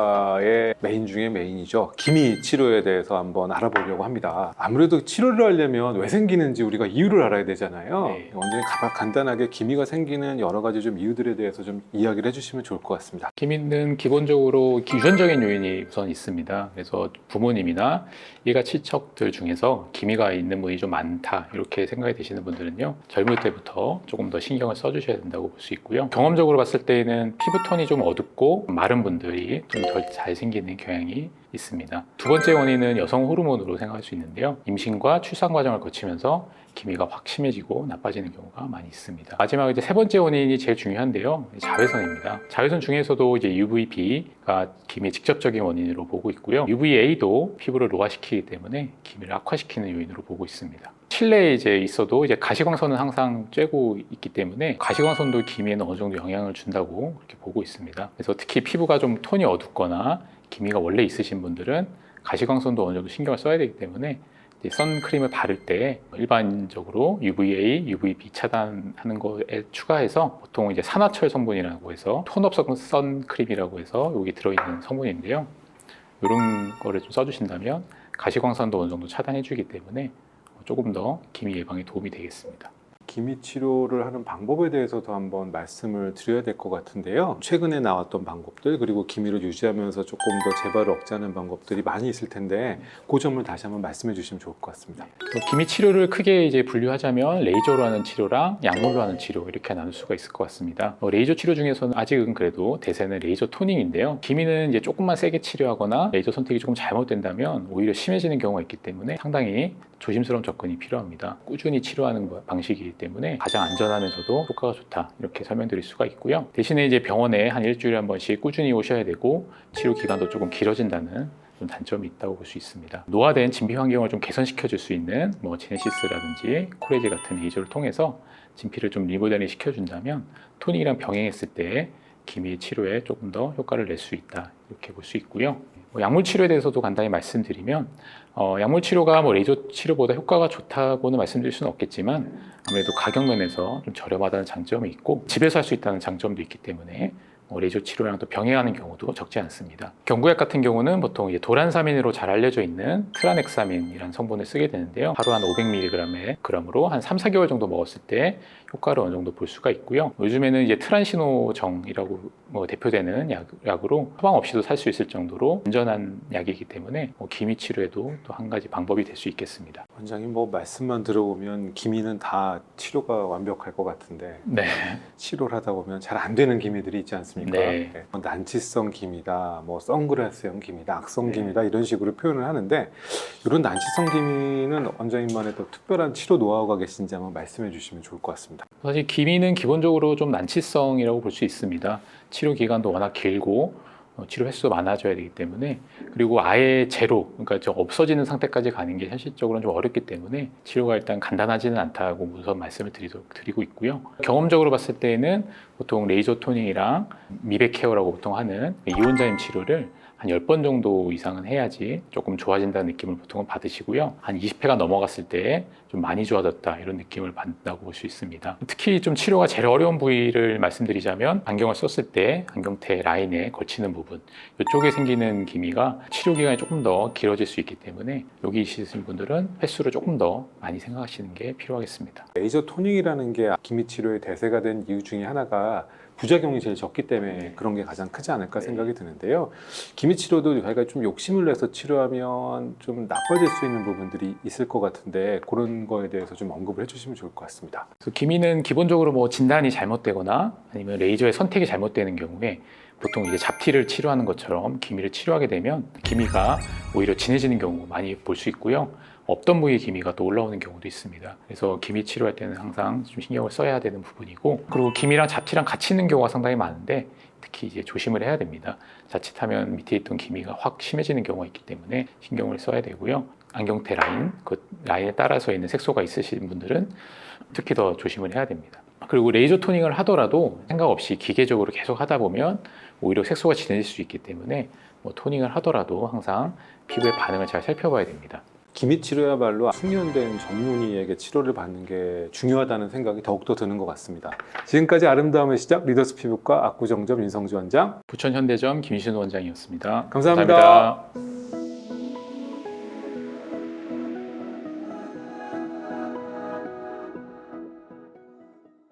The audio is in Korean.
피부과의 메인 중에 메인이죠. 기미 치료에 대해서 한번 알아보려고 합니다. 아무래도 치료를 하려면 왜 생기는지 우리가 이유를 알아야 되잖아요. 네. 완전히 가- 간단하게 기미가 생기는 여러 가지 좀 이유들에 대해서 좀 이야기를 해주시면 좋을 것 같습니다. 기미는 기본적으로 유전적인 요인이 우선 있습니다. 그래서 부모님이나 일가 친척들 중에서 기미가 있는 분이 좀 많다 이렇게 생각이 되시는 분들은요 젊을 때부터 조금 더 신경을 써주셔야 된다고 볼 수 있고요. 경험적으로 봤을 때는 피부톤이 좀 어둡고 마른 분들이 좀 덜 잘 생기는 경향이 있습니다. 두 번째 원인은 여성 호르몬으로 생각할 수 있는데요. 임신과 출산 과정을 거치면서 기미가 확 심해지고 나빠지는 경우가 많이 있습니다. 마지막 이제 세 번째 원인이 제일 중요한데요. 자외선입니다. 자외선 중에서도 이제 UVB가 기미의 직접적인 원인으로 보고 있고요. UVA도 피부를 노화시키기 때문에 기미를 악화시키는 요인으로 보고 있습니다. 실내에 이제 있어도 이제 가시광선은 항상 쬐고 있기 때문에 가시광선도 기미에는 어느 정도 영향을 준다고 그렇게 보고 있습니다. 그래서 특히 피부가 좀 톤이 어둡거나 기미가 원래 있으신 분들은 가시광선도 어느 정도 신경을 써야 되기 때문에 선크림을 바를 때 일반적으로 UVA, UVB 차단하는 거에 추가해서 보통 이제 산화철 성분이라고 해서 톤업 선크림이라고 해서 여기 들어있는 성분인데요. 이런 거를 좀 써주신다면 가시광선도 어느 정도 차단해주기 때문에 조금 더 기미 예방에 도움이 되겠습니다. 기미 치료를 하는 방법에 대해서도 한번 말씀을 드려야 될 것 같은데요. 최근에 나왔던 방법들 그리고 기미를 유지하면서 조금 더 재발을 억제하는 방법들이 많이 있을 텐데 그 점을 다시 한번 말씀해 주시면 좋을 것 같습니다. 또 기미 치료를 크게 이제 분류하자면 레이저로 하는 치료랑 약물로 하는 치료 이렇게 나눌 수가 있을 것 같습니다. 어, 레이저 치료 중에서는 아직은 그래도 대세는 레이저 토닝인데요. 기미는 이제 조금만 세게 치료하거나 레이저 선택이 조금 잘못된다면 오히려 심해지는 경우가 있기 때문에 상당히 조심스러운 접근이 필요합니다. 꾸준히 치료하는 거- 방식이기 때문에 가장 안전하면서도 효과가 좋다 이렇게 설명드릴 수가 있고요. 대신에 이제 병원에 한 일주일에 한 번씩 꾸준히 오셔야 되고 치료 기간도 조금 길어진다는 좀 단점이 있다고 볼 수 있습니다. 노화된 진피 환경을 좀 개선시켜 줄 수 있는 뭐 제네시스라든지 코레지 같은 레이저를 통해서 진피를 좀 리모델링 시켜 준다면 토닉이랑 병행했을 때 기미 치료에 조금 더 효과를 낼 수 있다 이렇게 볼 수 있고요. 뭐 약물 치료에 대해서도 간단히 말씀드리면 어, 약물 치료가 뭐 레이저 치료보다 효과가 좋다고는 말씀드릴 수는 없겠지만 아무래도 가격 면에서 좀 저렴하다는 장점이 있고 집에서 할 수 있다는 장점도 있기 때문에 뭐 레이저 치료랑 또 병행하는 경우도 적지 않습니다. 경구약 같은 경우는 보통 도란사민으로 잘 알려져 있는 트라넥사민이라는 성분을 쓰게 되는데요. 하루 한 500mg의 그램으로 한 3, 4개월 정도 먹었을 때 효과를 어느 정도 볼 수가 있고요. 요즘에는 이제 트란시노정이라고 뭐 대표되는 약, 약으로 처방 없이도 살 수 있을 정도로 안전한 약이기 때문에 뭐 기미 치료에도 또 한 가지 방법이 될 수 있겠습니다. 원장님 뭐 말씀만 들어보면 기미는 다 치료가 완벽할 것 같은데 네. 치료를 하다 보면 잘 안 되는 기미들이 있지 않습니까? 네. 뭐 난치성 기미다, 뭐 선글라스형 기미다, 악성 네. 기미다 이런 식으로 표현을 하는데 이런 난치성 기미는 원장님만의 또 특별한 치료 노하우가 계신지 한번 말씀해 주시면 좋을 것 같습니다. 사실 기미는 기본적으로 좀 난치성이라고 볼 수 있습니다. 치료 기간도 워낙 길고 어, 치료 횟수도 많아져야 되기 때문에 그리고 아예 제로 그러니까 좀 없어지는 상태까지 가는 게 현실적으로는 좀 어렵기 때문에 치료가 일단 간단하지는 않다고 우선 말씀을 드리도, 드리고 있고요. 경험적으로 봤을 때는 보통 레이저 토닝이랑 미백 케어라고 보통 하는 이온자임 치료를 한 10번 정도 이상은 해야지 조금 좋아진다는 느낌을 보통은 받으시고요. 한 20회가 넘어갔을 때 좀 많이 좋아졌다 이런 느낌을 받는다고 볼 수 있습니다. 특히 좀 치료가 제일 어려운 부위를 말씀드리자면 안경을 썼을 때 안경테 라인에 걸치는 부분 이쪽에 생기는 기미가 치료 기간이 조금 더 길어질 수 있기 때문에 여기 있으신 분들은 횟수를 조금 더 많이 생각하시는 게 필요하겠습니다. 레이저 토닝이라는 게 기미 치료의 대세가 된 이유 중에 하나가 부작용이 제일 적기 때문에 그런 게 가장 크지 않을까 네. 생각이 드는데요. 기미 치료도 저희가 좀 욕심을 내서 치료하면 좀 나빠질 수 있는 부분들이 있을 것 같은데 그런 거에 대해서 좀 언급을 해주시면 좋을 것 같습니다. 그래서 기미는 기본적으로 뭐 진단이 잘못되거나 아니면 레이저의 선택이 잘못되는 경우에 보통 이제 잡티를 치료하는 것처럼 기미를 치료하게 되면 기미가 오히려 진해지는 경우 많이 볼 수 있고요. 없던 부위의 기미가 또 올라오는 경우도 있습니다. 그래서 기미 치료할 때는 항상 좀 신경을 써야 되는 부분이고 그리고 기미랑 잡티랑 같이 있는 경우가 상당히 많은데 특히 이제 조심을 해야 됩니다. 자칫하면 밑에 있던 기미가 확 심해지는 경우가 있기 때문에 신경을 써야 되고요. 안경테 라인, 그 라인에 따라서 있는 색소가 있으신 분들은 특히 더 조심을 해야 됩니다. 그리고 레이저 토닝을 하더라도 생각 없이 기계적으로 계속 하다 보면 오히려 색소가 진해질 수 있기 때문에 뭐 토닝을 하더라도 항상 피부의 반응을 잘 살펴봐야 됩니다. 기미 치료야말로 숙련된 전문의에게 치료를 받는 게 중요하다는 생각이 더욱더 드는 것 같습니다. 지금까지 아름다움의 시작 리더스 피부과 압구정점 윤성주 원장 부천 현대점 김신우 원장이었습니다 감사합니다. 감사합니다.